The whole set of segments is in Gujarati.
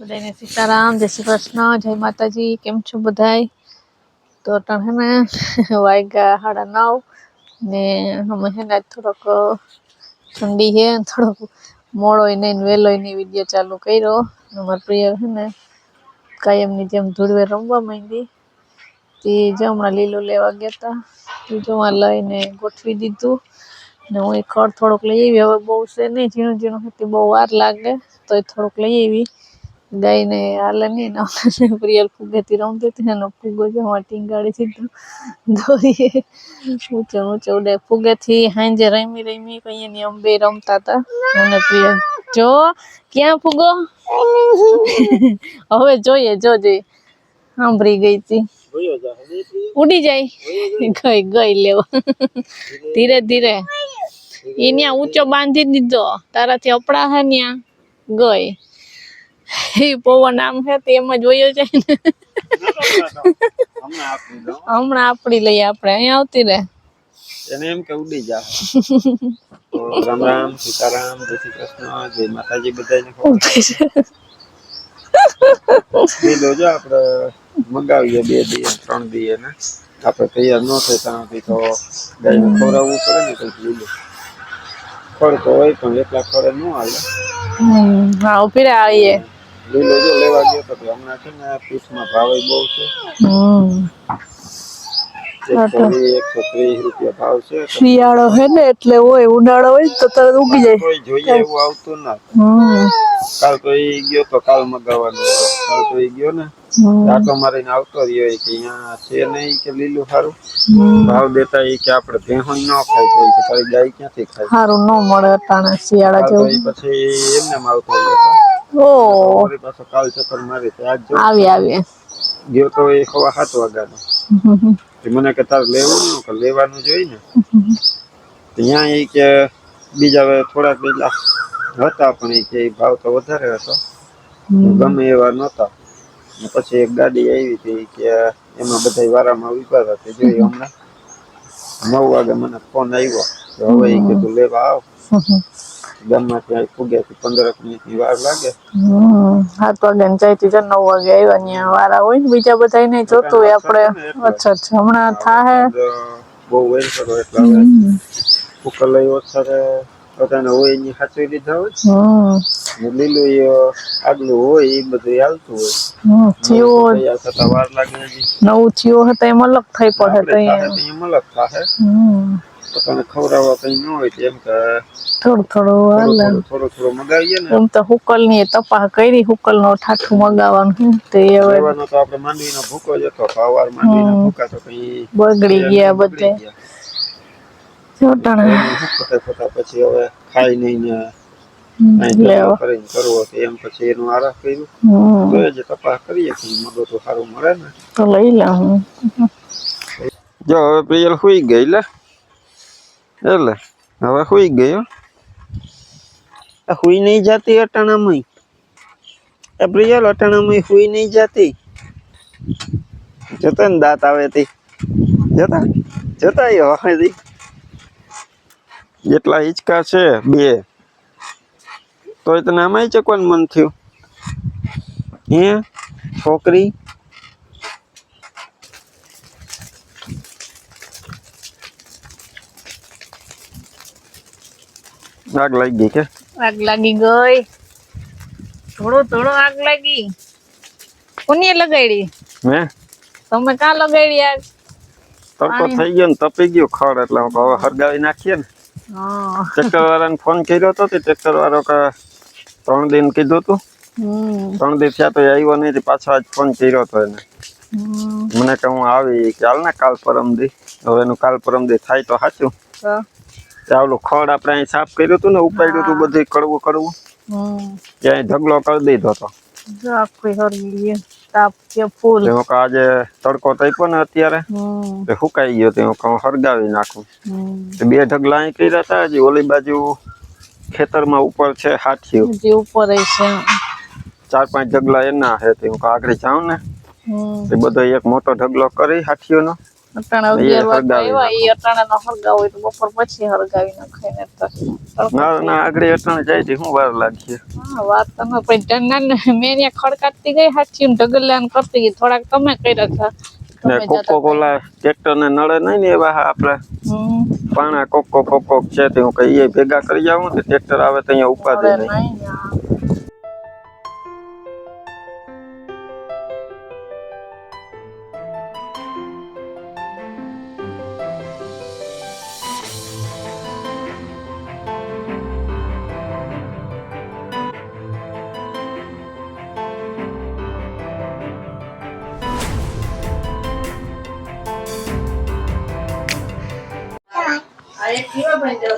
બધાને સીતારામ, જય શ્રી કૃષ્ણ, જય માતાજી, કેમ છો બધાય? તો તમે ને, વાગ્યા સાડા નવ ને અમે હે ને થોડોક ઠંડી હે, થોડોક મોડોય નહીં વહેલોય નહીં વીડિયો ચાલુ કર્યો. અમારા પ્રિય છે ને, કાયમની જેમ ધૂળવે રમવા માંડી. તે જો હમણાં લીલું લેવા ગયા હતા તે જો લઈને ગોઠવી દીધું. ને હું એ ખડ થોડોક લઈ આવી, હવે બહુ છે નહીં ઝીણું ઝીણું હતી, બહુ વાર લાગે તો એ થોડુંક લઈ આવી. ગાયને હાલે નહીં ને પ્રિયલ ફુગેથી રમતી હતી એનો ફુગો જો હું ટીંગાડી સીધો દોરીએ ઊંચે ઊંચે ઉડે. ફુગેથી હાંજે રમી રમી કઈ એની અંબે રમતા હતા અને પ્રિયલ જો ક્યાં ફુગો? હવે જોઈએ જો જોઈએ. સાંભળી ગઈ હતી ઉડી જાય. ગઈ ગઈ લેવા. ધીરે ધીરે. એ ન્યા ઊંચો બાંધી દીધો. તારાથી અપડા હે ન્યા. ગઈ. ઈ પવન આમ હે તે એમ જ વયો જાય ને. હમણાં આપડી લઈએ આપણે અહીંયા આવતી રે એને એમ કે ઉડી જા. રામ રામ સીતારામ જય શ્રી કૃષ્ણ જય માતાજી બધાને ઊભી જો આપણે મંગાવીએ બે દીએ ત્રણ દીએ ને. આપણે તૈયાર ન થાય ત્યાંથી તો ગાયને ખવડાવવું પડે ને કંઈક ખડ હોય પણ એટલા ખોરે ન હાલે. હા ઊભી આવીએ. લીલો જો લેવા ગયો તો હમણાં છે ને પીસમાં ભાવ બહુ છે. શિયાળો હે ને એટલે હોય ઉનાળો હોય તો તરત ઉગી જાય. કોઈ જોઈએ એવું આવતું ના. કાલ તો એ ગયો તો કાલ મગાવવાનો કાલ તો એ ગયો ને આટો મારીને આવતો રહ્યો કે અહીંયા છે નહીં કે લીલું સારું ભાવ દેતા એ કે આપણે ભેહણ ન ખાય તો કે તારી ગાય ક્યાંથી ખાય? સારું ન મળે અટાણે શિયાળા જેવું. પછી એમને એમ આવતો રહ્યો ઓ પાછો કાલ ચક્કર મારી તો આજ આવી આવી. ગયો તો એ સવા સાત વાગ્યાનો. તે મને કે તારે લેવું કે લેવાનું જોઈ ને. ત્યાં એ કે બીજા થોડાક બીજા હતા પણ એ કે ભાવ તો વધારે હતો. ગમે એવા નહોતા. પછી એક ગાડી આવી હતી કે એમાં બધા વારામાં ઊભા હતા. તે જોઈ હમણાં. નવ વાગે મને ફોન આવ્યો. કે હવે એ કે લેવા આવ. ગામમાં ત્યાં ફૂગ્યા પંદર મિનિટની વાર લાગે. સાત વાગે ને જાય જો નવ વાગે આવ્યા ત્યાં વારા હોય ને બીજા બધા નહીં જોતું હોય આપણે. અચ્છા અચ્છા હમણાં થાહે. બહુ વેર કરો એટલે હવે લઈ પોતાને હોય એની સાચવી લીધા હોય હમ. લીલું આગલું હોય એ બધું હાલતું હોય. થયું થતા વાર લાગે નવું થયું હતા એમ અલગ થઈ પડે તો એમ અલગ હમ. પોતાને ખવડાવવા કઈ ન હોય તો એમ કે થોડું થોડું હાલે થોડું થોડું મગાવીએ ને. એમ તો હુકલની તપાસ કરી હુકલ નો ઠાઠું મગાવવાનું તે હવે તો આપણે માંડવીનો ભૂકો જ હતો પાવાર માંડવી નો ભૂકા તો કઈ બગડી ગયા બધે. બગડી ગયા. જોટાણા એનું શું ફટા ફટા પછી હવે ખાઈ નહીં ને ને. જો હવે પ્રિયલ સુઈ ગઈ લે. એટલે હવે સુઈ ગયો સુઈ નહીં જતી અટાણામાં. એ પ્રિયલ અટાણામાં સુઈ નહીં જતી. જતા ને દાંત આવે તે. જતા જતા એ હવે જેટલા હિંચકા છે બે. તોય તને આમાંય ચકવાનું મન થયું? હે? છોકરી? આગ લાગી ગઈ કે? આગ લાગી ગઈ. થોડો થોડો આગ લાગી. કોને લગાડી? મે તમે કા લગાડી આગ? તડકો થઈ ગયો ને તપી ગયો ખડ એટલે હવે હરગાવી નાખીએ ને. ટ્રેક્ટર વાળાને ફોન કર્યો હતો તે ટ્રેક્ટર વાળો કે ત્રણ દિન કીધું હતું ત્રણ દિવસ થયા તો આવ્યો નહીં પાછો આજ ફોન કર્યો હતો એને. મને કે હું આવી ચાલ ને કાલ પરમ દી. હવે એનું કાલ પરમ દી થાય તો સાચું. આવલું ખડ આપણે અહીં સાફ કર્યું હતું ને ઉપાડ્યું હતું બધું કડવું કડવું. ત્યાં ઢગલો કરી દીધો હતો. આજે તડકો તપ્યો ને અત્યારે સુકાઈ ગયો તે હું કહું હરગાવી નાખું. બે ઢગલા અહીં કર્યા હતા હજી ઓલી બાજુ ખેતરમાં ઉપર છે હાથીઓ ઉપર છે. ચાર પાંચ ઢગલા એના છે તે હું કહું આગળ જાઉં ને. તે બધો એક મોટો ઢગલો કરી હાથીઓનો અટાણે અગિયાર વાગે આવ્યા એ અટાણે નો હોય તો બપોર પછી હરગાવી નાખાય ને ના ના આગળ અટાણે જાય છે શું વાર લાગશે? હા વાત તમે પણ ને મેં ત્યાં ખડકાટતી ગઈ હાચી ઢગલિયાન કરતી ગઈ થોડાક તમે કર્યા હતા ને કોકો કોલા ટ્રેક્ટર ને નળે નહીં ને એવા હમ. પાણા કોકો કોકો છે તે હું કહીએ ભેગા કરી આવું ને ટ્રેક્ટર આવે તો અહીંયા ઉપાધિ નહીં.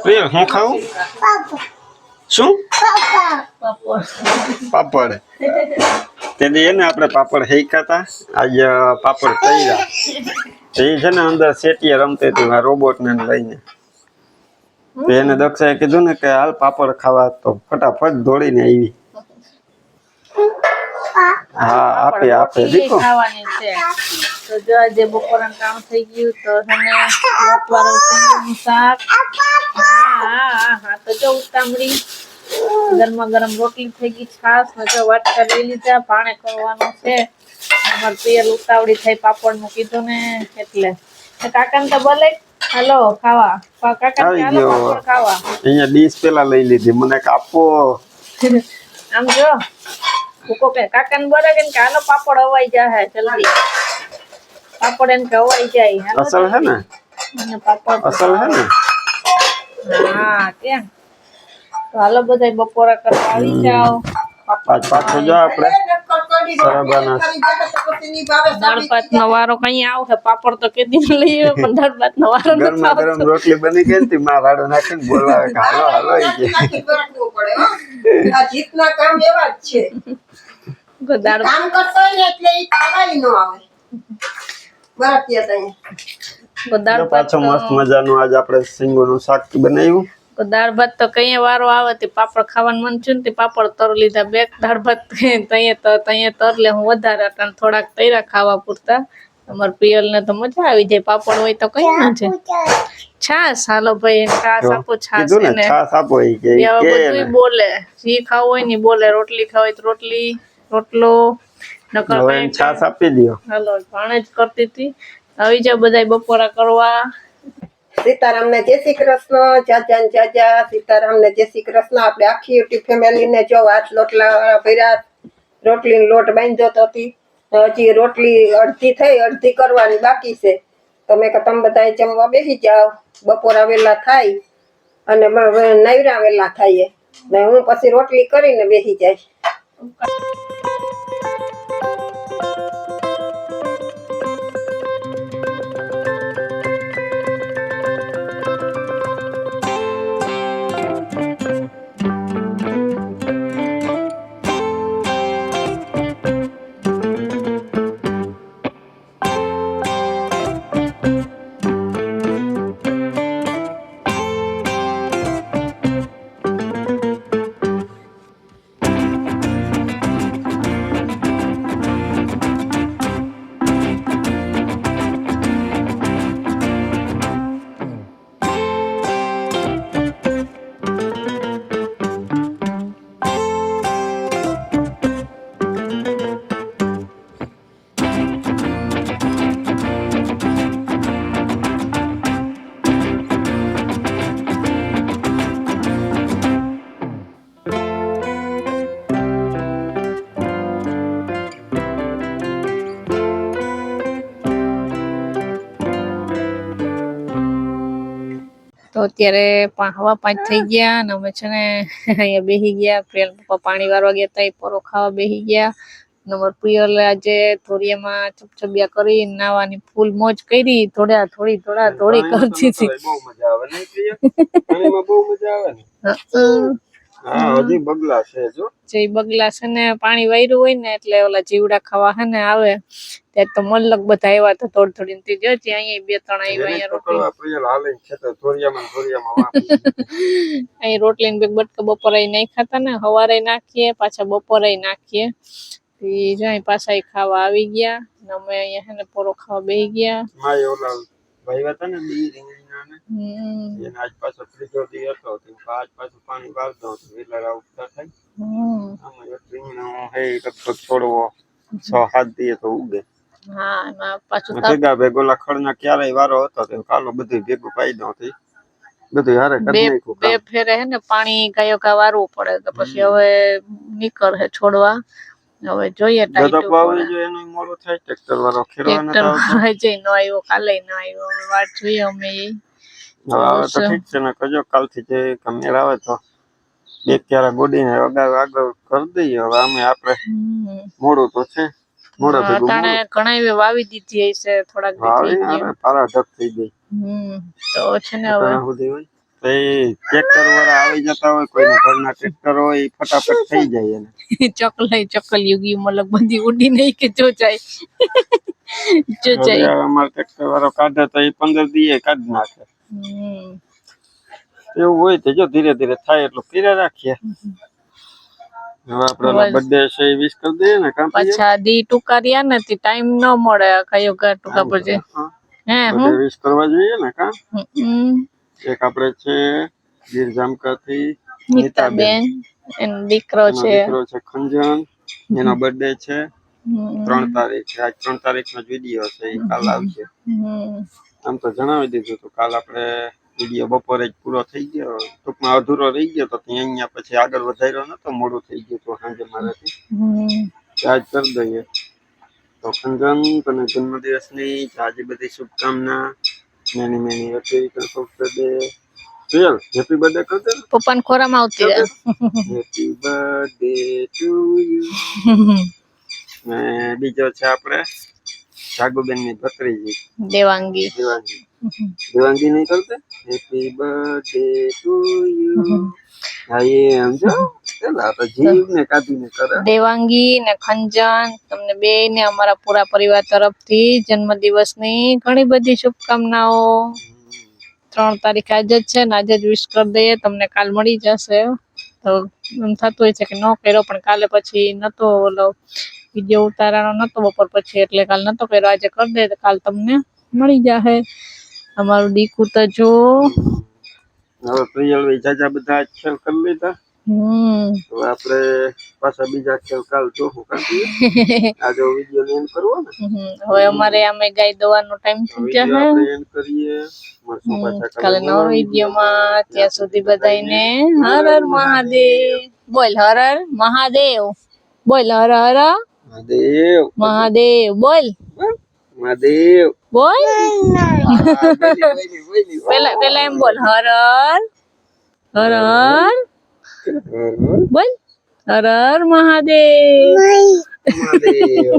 પ્રિય હું ખાઉં? શું? પાપડ. તેથી એને આપણે પાપડ હેકાતા આજે પાપડ તૈયાર એ છે ને અંદર સેટીએ રમતી હતી આ રોબોટ ને લઈને. તો એને દક્ષાએ કીધું ને કે હાલ પાપડ ખાવા તો ફટાફટ દોડીને આવી. હા આપે આપે. રોટલી દીકો ખાવાની છે. તો જો આજે બપોરનું કામ થઈ ગયું તો એને લોટવાળું શીંગનું શાક. હા હા તો જો ઉતામળી. ગરમા ગરમ રોટલી થઈ ગઈ છાસ ને જો વાટકા લઈ લીધા પાણી કરવાનું છે. અમાર પિયર ઉતાવળી થઈ પાપડનું કીધું ને એટલે. કાકાને તો બોલે હાલો ખાવા. કાકા હાલો પાપડ ખાવા. અહીંયા ડીશ પેલા લઈ લીધી. મને કાપો આમ જો. ભૂકો કે કાકાને બોલે કે હાલો પાપડ અવાઈ જાય જલ્દી. પાપડ એને કે જાય હાલો અસલ હે ને? પાપડ અસલ હે ને? હા કેમ? તો હાલો બધા બપોરા કરવા આવી જાઓ. પાપડ પાછો જો આપણે. સરબાના દાળ ભાત વારો કઈ આવશે? પાપડ તો કેદી નો લઈ પણ દાળ ભાત વારો નથી ગરમા ગરમ રોટલી બની ગઈ ને માં રાડો નાખીને બોલાવે કે હાલો હાલો ઈ આ જીતના કામ એવા જ છે. કામ કરતો એટલે ઈ ખાવાય ન આવે. બરાબર ત્યાં તો દાળ જો ભાત પાછો મસ્ત મજાનું આજ આપણે સિંગોનું શાક બનાવ્યું. તો દાળ ભાત તો કઈ વારો આવે તે પાપડ ખાવાનું મન થયું ને તે પાપડ તર લીધા બે દાળ ભાત તઈએ તર તઈએ તર લે હું વધારે અટાણે થોડાક તૈરા ખાવા પૂરતા. અમાર પિયલ ને તો મજા આવી જાય પાપડ હોય તો કઈ ના છે છાસ હાલો ભાઈ છાસ આપો છાસ ને છાસ આપો કે બોલે. જી ખાવ હોય ને બોલે રોટલી ખાવ હોય તો રોટલી રોટલો નકર હવે કઈ એને છાસ આપી દ્યો. હાલો ભાણે જ કરતી હતી. આવી જાવ બધા બપોરા કરવા. સીતારામ ને જય શ્રી કૃષ્ણ ચાચા ને સીતારામ ને જય શ્રી કૃષ્ણ. આપણે આખી યુટ્યુબ ફેમિલી ને જો આઠ લોટલા ભર્યા રોટલી લોટ બાંધ્યો તો હતી. હજી રોટલી અડધી થઈ અડધી કરવાની બાકી છે. તમે કે તમે બધા જમવા બેસી જાઓ. બપોરા વેલા થાય અને નૈરા વેલા થાય ને હું પછી રોટલી કરીને બેસી જાય અત્યારે હવા પાંચ થઈ ગયા અને અમે છે ને અહીંયા બેસી ગયા. પ્રિયલ પપ્પા પાણી વારવા ગયા હતા એ પરો ખાવા બેસી ગયા. નંબર પ્રિયલ આજે ધોરિયામાં ચપચપિયા કરી નાવાની ફૂલ મોજ કરી. થોડા થોડી થોડા થોડી કરતી હતી. બહુ મજા આવે ને બહુ મજા આવે ને? હં. હા હજી બગલા છે જો. જે બગલા છે ને પાણી વાયરું હોય ને એટલે ઓલા જીવડા ખાવા હે ને આવે. ત્યારે તો મલક બધા આવ્યા તો થોડી થોડી ને તે જો જે અહીંયા બે ત્રણ આવ્યા અહીંયા રોટલી. પ્રિયલ હાલે ખેતર ધોરિયામાં ધોરિયામાં અહીં રોટલી ને બે બટકા બપોરે નહીં ખાતા ને સવારે નાખીએ પાછા બપોરે નાખીએ. જો અહીં પાછા ઈ ખાવા આવી ગયા. ને અમે અહીંયા હે ને પોરો ખાવા બેહી ગયા. માય ઓલા ભાઈ હતા ને બી ને એને આજ પાછો ત્રીજો દી હતો તો આજ પાછું પાણી વાળ દઉં તો વેલા ઉગતા થાય. આમાં એક રીંગણો હે લગભગ છોડવો છ સાત દીએ તો ઉગે. હા એમાં પાછું તાપ ભેગા ભેગોલા ખડના ક્યારેય વારો હતો તો કાલો બધું ભેગું પાઈ દઉં થી બધું હારે બે કરી નાખ્યું બે કામ. ફેરે હે ને પાણી ગાયો ગા વારવું પડે તો પછી હવે નીકળ હે છોડવા. હવે જોઈએ ટાઈટ ગદપ જો એનું મોડું થાય ટ્રેક્ટર વાળો ટ્રેક્ટર ન આવ્યો કાલે ન આવ્યો હવે વાટ જોઈએ અમે આવે તો ઠીક છે ને કજો કાલથી જે કમેર આવે તો બે ક્યારે ગોડીને અગાઉ આગળ કરી દઈએ. હવે અમે આપણે મોડું તો છે. મોડું ઘણા વાવી દીધી હશે થોડાક વાવી પારા ઢક થઈ ગઈ. તો છે ને હવે. એ ટ્રેક્ટર વાળા આવી જતા હોય કોઈના ઘરના ટ્રેક્ટર હોય ફટાફટ થઈ જાય એને. ચકલાઈ ચકલ યુગી મલક બધી ઉડી નહીં કે જો જાય. જો જાય. અમારે ટ્રેક્ટર વાળો કાઢે તો એ પંદર દીએ કાઢી નાખે. એવું હોય તો જો ધીરે ધીરે થાય એટલું પીરે રાખીએ. હવે આપડે બર્થડે છે એ વિશ કરી દઈએ ને કામ દી ટૂંકા રહ્યા ટાઈમ ન મળે કયો ગા ટૂંકા હે હું. વિશ કરવા જોઈએ ને કા? એક આપણે છે ગીર નીતાબેન એનો દીકરો છે. દીકરો છે ખંજન. એનો બર્થડે છે. ત્રણ તારીખ છે. આજ ત્રણ તારીખ નો વીડિયો છે એ કાલ આવશે. આમ તો જણાવી દીધું તો કાલ આપણે વીડિયો બપોરે જ પૂરો થઈ ગયો ટૂંકમાં અધૂરો રહી ગયો તો ત્યાં અહીંયા પછી આગળ વધાર્યો નતો મોડું થઈ ગયું તો સાંજે મારાથી. ચાર્જ કરી દઈએ. તો ખંજન તને જન્મદિવસની આજે બધી શુભકામના મેની મેની હેપી બર્થડે ચલ હેપી બર્થડે કર દે પપ્પાને ખોરામાં આવતી રહે. Happy birthday to you. ને બીજો છે આપણે જાગુબેનની ભત્રીજી. દેવાંગી. દેવાંગી. દેવાંગી નહીં કરતે? હેપી બર્થડે ટુ યુ હા એમ જો પેલા તો જીવ ને કાઢીને કરે. દેવાંગી ને ખંજન તમને બે ને અમારા પૂરા પરિવાર તરફથી જન્મદિવસની ઘણી બધી શુભકામનાઓ. ત્રણ તારીખ આજે જ છે ને આજે જ વિશ કરી દઈએ તમને કાલ મળી જશે. તો એમ થતું હોય છે કે ન કર્યો પણ કાલે પછી નતો ઓલો વીડિયો ઉતારવાનો નતો બપોર પછી એટલે કાલ નતો કર્યો. આજે કરી દે તો કાલ તમને મળી જાહે. અમારું દીકુ તો જો હવે પ્રિયલ ભાઈ જાજા બધા ખેલ કરી લીધા. હમ. હવે આપણે પાછા બીજા ખેલ કાલ જોશું કાઢીએ આજે વીડિયો ને એન્ડ કરવો ને? હમ. હવે અમારે આમે ગાય દવાનો ટાઈમ થઈ વીડિયો જશે આપણે એન્ડ કરીએ. મળશું હમ, પાછા કાલે નવા વિડીયોમાં ત્યાં સુધી બધાને હર હર મહાદેવ. બોલ હર હર મહાદેવ. બોલ હર હર મહાદેવ. મહાદેવ બોલ. મહાદેવ. બોલ. પેલા પેલા એમ બોલ હર હર. હર હર. બોલ. હર હર મહાદેવ. મહાદેવ.